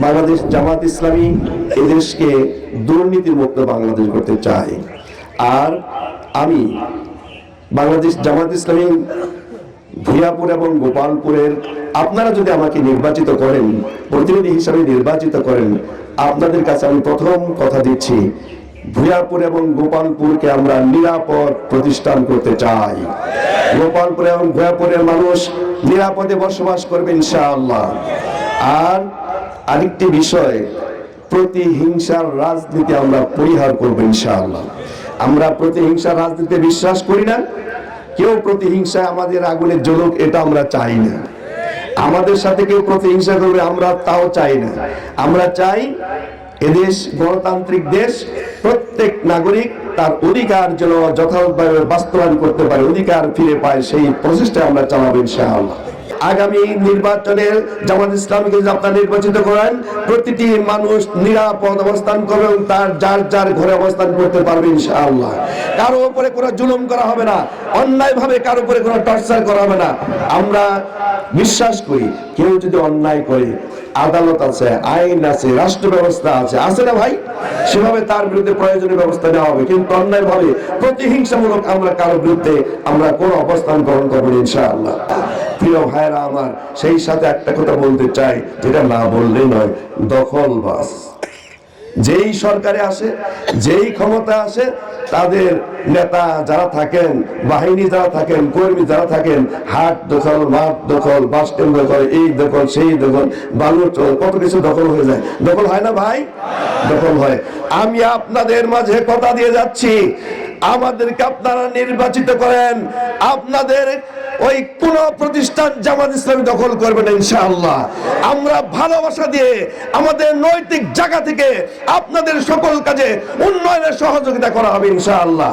বাংলাদেশ জামাত ইসলামী এদেশকে দুর্নীতি মুক্ত বাংলাদেশ করতে চায়। আর আমি বাংলাদেশ জামাত ইসলামী ভূয়াপুর এবং গোপালপুরের আপনারা যদি আমাকে নির্বাচিত করেন, প্রতিনিধি হিসাবে নির্বাচিত করেন, আপনাদের কাছে আমি প্রথম কথা দিচ্ছি, ভূয়াপুর এবং গোপালপুরকে আমরা নিরাপদ প্রতিষ্ঠান করতে চাই। গোপালপুর এবং ভূয়াপুরের মানুষ নিরাপদে বসবাস করবে ইনশাআল্লাহ। আর আরেকটি বিষয়, প্রতিহিংসার রাজনীতি আমরা পরিহার করব ইনশাআল্লাহ। আমরা প্রতিহিংসার রাজনীতিতে বিশ্বাস করি না, কেউ প্রতিহিংসা আমাদের আগুনে জ্বলুক, এটা আমরা চাই না। আমাদের সাথে কেউ প্রতিহিংসা করবে, আমরা তাও চাই না। আমরা চাই এদেশ গণতান্ত্রিক দেশ, প্রত্যেক নাগরিক তার অধিকার যেন যথাযথভাবে বাস্তবায়ন করতে পারে, অধিকার ফিরে পায়, সেই প্রচেষ্টা আমরা চালাবো ইনশাআল্লাহ। আগামী নির্বাচনে জামাত ইসলামীকে যদি আপনারা নির্বাচিত করেন, প্রতিটি মানুষ নিরাপদ অবস্থান করবে এবং তার যার যার ঘরে অবস্থান করতে পারবে ইনশাআল্লাহ। কারও উপরে কোনো জুলুম করা হবে না অন্যায় ভাবে কারও উপরে কোনো টর্চার করা হবে না। আমরা বিশ্বাস করি, কেউ যদি অন্যায় করে, আদালত আছে, আইন আছে, রাষ্ট্র ব্যবস্থা আছে আছে না ভাই? সেভাবে তার বিরুদ্ধে প্রয়োজনীয় ব্যবস্থা নেওয়া হবে। কিন্তু অন্যায় ভাবে প্রতিহিংসামূলক আমরা কারও বিরুদ্ধে আমরা কোন অবস্থান গ্রহণ করব ইনশাআল্লাহ। প্রিয় ভাইরা আমার, সেই সাথে একটা কথা বলতে চাই, যেটা না বললেই নয়, দখল বাস। যেই সরকারে আসে, যেই ক্ষমতা আসে, তাদের নেতা যারা থাকেন, বাহিনী যারা থাকেন, কর্মী যারা থাকেন, হাট দখল, মাঠ দখল, বাস স্ট্যান্ড দখল, এই দখল, সেই দখল, বালুর কত কিছু দখল হয়ে যায়। দখল হয় না ভাই? দখল হয়। আমি আপনাদের মাঝে কথা দিয়ে যাচ্ছি। আমাদেরকে আপনারা নির্বাচিত করেন। আপনাদের ওই কোন প্রতিষ্ঠান জামাত ইসলামী দখল করবে না ইনশাআল্লাহ। আমরা ভালোবাসা দিয়ে আমাদের নৈতিক জায়গা থেকে আপনাদের সকল কাজে উন্নয়নের সহযোগিতা করা হবে ইনশাআল্লাহ।